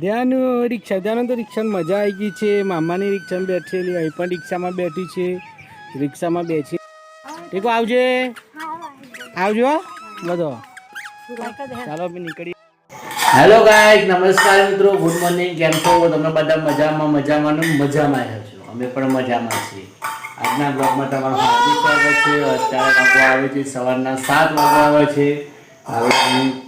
ધ્યાન રિક્ષા. ધ્યાન તો રિક્ષામાં મજા આવી ગઈ છે. મામાની રિક્ષામાં બેઠેલી, અહીં પણ રિક્ષામાં બેઠી છે. રિક્ષામાં બેસી ટીકો આવજે. આવજો બધો. ચાલો અમે નીકળી હેલો ગાઈસ નમસ્કાર, મિત્રો. ગુડ મોર્નિંગ કેમ છો? તમે બધા મજામાં મજામાં મજામાં આવ્યા છો. અમે પણ મજામાં છીએ. આજના બ્લોગમાં તમારું હાર્દિક સ્વાગત છે. અત્યારે વાગવા આવે છે, સવારના સાત વાગવા આવે છે. હવે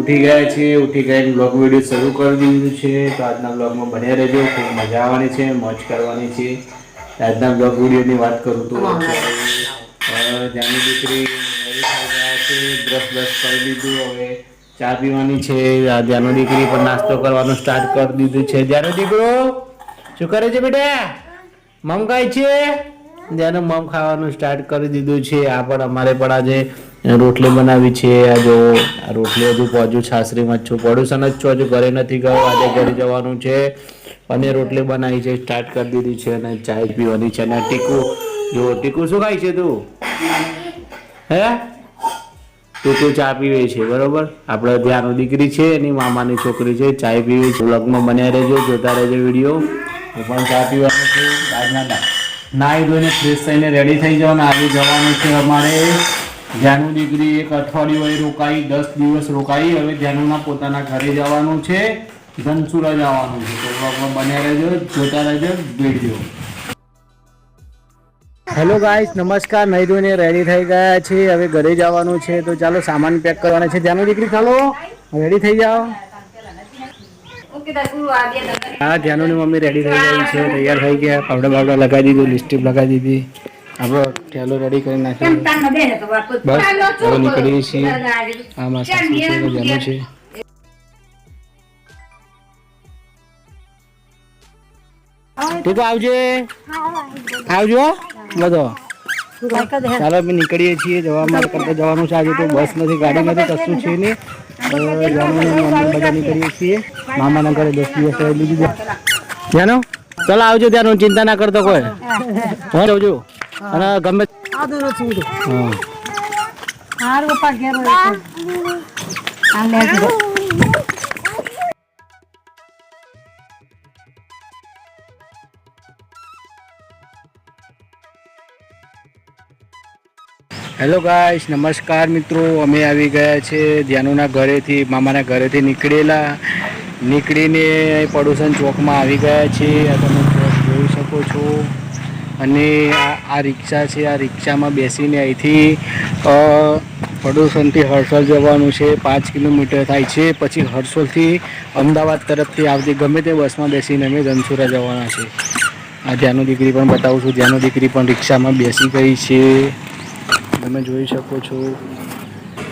ઉઠી ગયા છીએ ઉઠી ગયા બ્લોગ વીડિયો શરૂ કરી દીધું છે. તો આજના બ્લોગમાં બન્યા રહેજો ખૂબ મજા આવવાની છે મોજ કરવાની છે. આજના બ્લોગ વિડીયોની વાત કરું તો જાની દીકરી છે બ્રશ બ્રશ કરી દીધું. હવે ચા પીવાની છે. જાનો દીકરી પણ નાસ્તો કરવાનું સ્ટાર્ટ કરી દીધું છે. જાનો દીકરો શું કરે છે બેટા? મમ ખાય છે? જાનો મમ ખાવાનું સ્ટાર્ટ કરી દીધું છે. આ પણ અમારે પણ આજે રોટલી બનાવી છે. આ જો રોટલી હજુ પહોંચ્યું સાસરીમાં જ છું. પડોશન જ છું. હજુ ઘરે નથી ગયો. આજે ઘરે જવાનું છે. અને રોટલી બનાવી છે. સ્ટાર્ટ કરી દીધી છે અને ચાય પીવાની છે. અને ટીકુ, જો ટીકુ શું ખાય છે તું? હે? તું ચા પીવે છે. બરોબર? આપણે ધ્યાન દીકરી છે. એની મામાની છોકરી છે. ચાય પીવે છે. વ્લોગમાં બન્યા રહેજો. જોતા રહેજો વીડિયો. હું પણ ચા પીવાનું છું. આજના નાહી ધોઈને ફ્રેશ થઈને રેડી થઈ જવાનું. આવી જવાનું છે અમારે ધ્યાનું દીકરી એક અઠવાડિયું રોકાઈ, દસ દિવસ રોકાઈ. હવે ધ્યાનુના પોતાના ઘરે જવાનું છે. ધનસુરા જવાનું છે. તો બન્યા રહેજો, જોતા રહેજો વીડિયો હેલો ગાઈસ નમસ્કાર. નહીં ધોઈને રેડી થઈ ગયા છે હવે ઘરે જવાનું છે. તો ચાલો સામાન પેક કરવાના છે. ધ્યાનું દીકરી, ચાલો. રેડી થઈ જાઓ. હા ધ્યાનોની મમ્મી રેડી થઈ ગઈ છે તૈયાર થઈ ગયા પાવડા બાવડા લગાવી દીધું લિપસ્ટિક લગાવી દીધી. આપણો ઠેલો રેડી કરી નાખ્યો. બસ હવે નીકળીએ છીએ. છે છે. તું તો આવજે. આવજો બધો. ચાલો અમે નીકળીએ છીએ જવા માટે જવાનું છે આજે તો બસ નથી ગાડી નથી કશું છે નહીં. તો જવાનું નહીં, અમે બધા નીકળીએ છીએ ઘરે દસ દિવસ રહી લીધું જાનો ચાલો આવજો ત્યાં ચિંતા ના કરતો કોઈ હું આવજો અને ગમે હા હેલો ગાઈશ નમસ્કાર મિત્રો. અમે આવી ગયા છે ધ્યાનુના ઘરેથી, મામાના ઘરેથી નીકળેલા. નીકળીને પડોશન ચોકમાં આવી ગયા છે. આ તમે જોઈ શકો છો. અને આ રિક્ષા છે. આ રિક્ષામાં બેસીને અહીંથી પડોશનથી હર્ષલ જવાનું છે. પાંચ કિલોમીટર થાય છે. પછી હર્ષલથી અમદાવાદ તરફથી આવતી, ગમે તે બસમાં બેસીને અમે ધનસુરા જવાના છે. આ ધ્યાનો દીકરી પણ બતાવું છું. ધ્યાનો દીકરી પણ રિક્ષામાં બેસી ગઈ છે. તમે જોઈ શકો છો.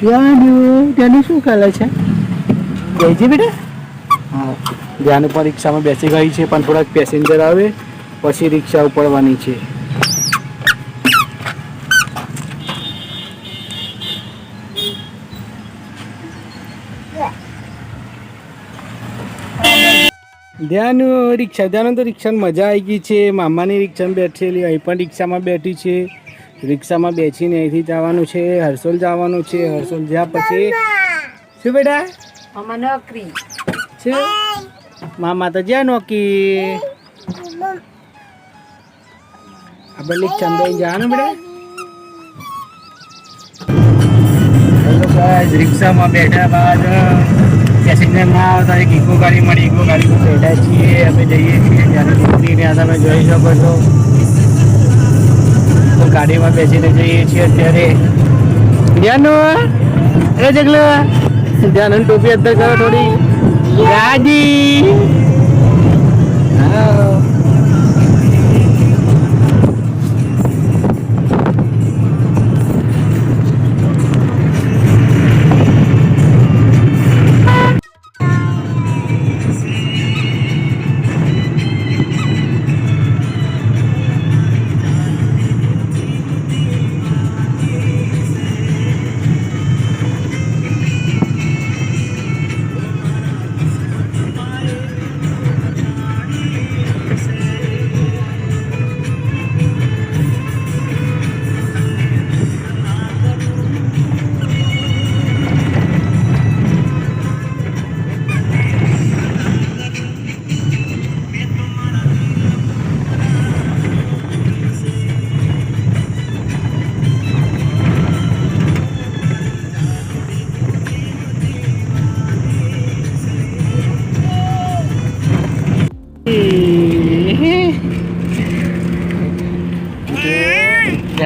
ત્યાંનું શું ચાલે છે? ગઈ બેટા. હા ધ્યાન પણ રિક્ષામાં બેસી ગઈ છે પણ થોડાક પેસેન્જર આવે પછી રિક્ષા ઉપડવાની છે. ધ્યાન રિક્ષા ધ્યાન તો રિક્ષાની મજા આવી ગઈ છે. મામાની રિક્ષામાં બેઠેલી અહીં પણ રિક્ષામાં બેઠી છે. રિક્ષામાં બેસીને અહીંથી જવાનું છે હરસોલ જવાનું છે હરસોલ જ્યાં પછી શું બેટા? નોકરી. છે મામા તો જ્યાં નોકી આપણે રિક્ષામાં બેસી જવાનું બેટા? રિક્ષામાં બેઠા બાદ પેસેન્જર ના આવતા એક ઇકો ગાડી મળી ઇકો ગાડીમાં બેઠા છીએ અમે જઈએ છીએ જ્યારે નીકળીને આ તમે જોઈ શકો છો. તો ગાડીમાં બેસીને જઈએ છીએ અત્યારે. જાનો અરે જગલો. ધ્યાન ટોપી અંદર કરો થોડી. રાજી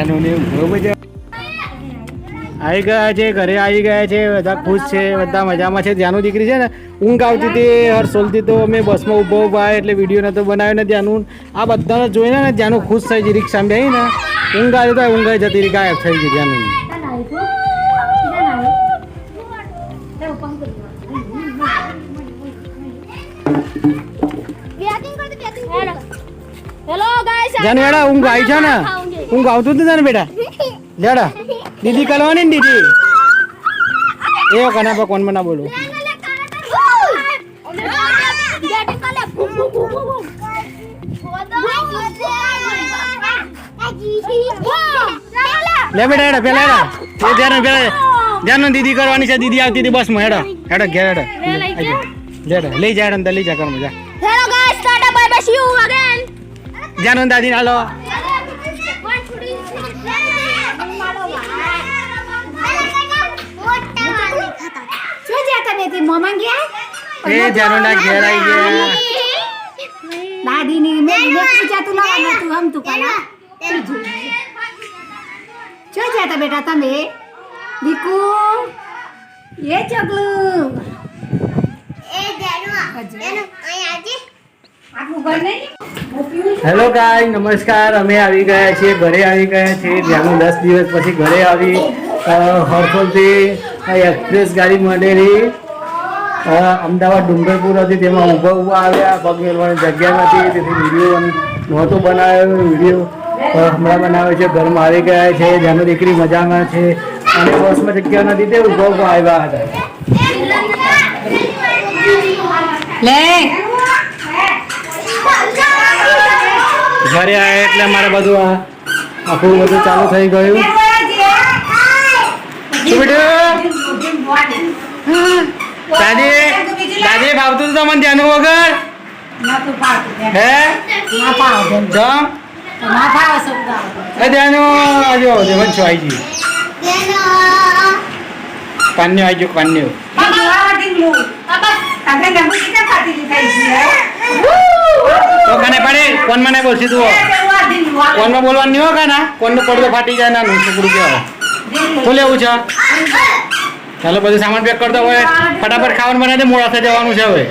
જાનુને બહુ મજા આવી ગયા છે ઘરે આવી ગયા છે બધા ખુશ છે બધા મજામાં છે. ત્યાંનું દીકરી છે ને ઊંઘ આવતી હતી હર્ષોલથી તો અમે બસમાં ઊભો ઊભા એટલે વીડિયો નહોતો બનાવ્યો ને ત્યાંનું. આ બધાને જોઈને ને ત્યાંનું ખુશ થઈ ગઈ રિક્ષા બેહી ને. ઊંઘ આવી તો ઊંઘ જતી રહી ગાયબ થઈ ગઈ ત્યાંનું. હેલો ગાઈસ જાનુ એડા ઊંઘ આવી છે ને. ઊંઘ આવતું હતું તને બેટા? લેડા દીદી કરવાની ને દીદી? એ કના પર કોણ ના બોલું લે બેટા હેડા પેલા હેડા. એ ધ્યાન પેલા ધ્યાન દીદી કરવાની છે દીદી આવતી હતી બસમાં હેડા. હેડા ઘેર હેડા. લેડા લઈ જાય અંદર લઈ જા કર મજા hello guys tata bye bye see you again Janu દાદી હાલો. તમે મોમાં ગયા? એ જાનુ ઘેર આવી ગયા. દાદીની મે મેં પૂછા તું લાવવા તું હમ તું કલા શું છે તો બેટા તમે? દીકુ એ ચગલું આખું ઘર નહીં? હેલો ગાય નમસ્કાર. અમે આવી ગયા છીએ ઘરે આવી ગયા છીએ. ત્યાંનું દસ દિવસ પછી ઘરે આવી. હરફોલથી એક્સપ્રેસ ગાડી મળેલી. અમદાવાદ ડુંગરપુર હતી તેમાં ઊભા ઊભા આવ્યા પગ મેળવાની જગ્યા નથી તેથી વીડિયો નહોતો બનાવ્યો વીડિયો હમણાં બનાવે છે ઘરમાં આવી ગયા છે જેનો દીકરી મજામાં છે અને બસમાં જગ્યા નથી તે ઊભા ઊભા આવ્યા હતા. ઘરે આવ્યા એટલે અમારે બધું આ આખું બધું ચાલુ થઈ ગયું. બેટું? દાદી દાદી ભાવતું હતું તમને ધ્યાન વગર. હે? ત્યાંનું હજુ દેવન છો આવી ગયું. કાન્યો આવી ગયું કાન્યો તો કને પડે? કોણ મને બોલશી તું. કોનમાં બોલવાનું નહીં હો કાના. કોનનું પડદો ફાટી જાય ના છોકરું કેવો શું લેવું છે? ચાલો બધું સામાન પેક કરતો હોય ફટાફટ ખાવાનું બનાવીને મોડા થઈ જવાનું છે હવે.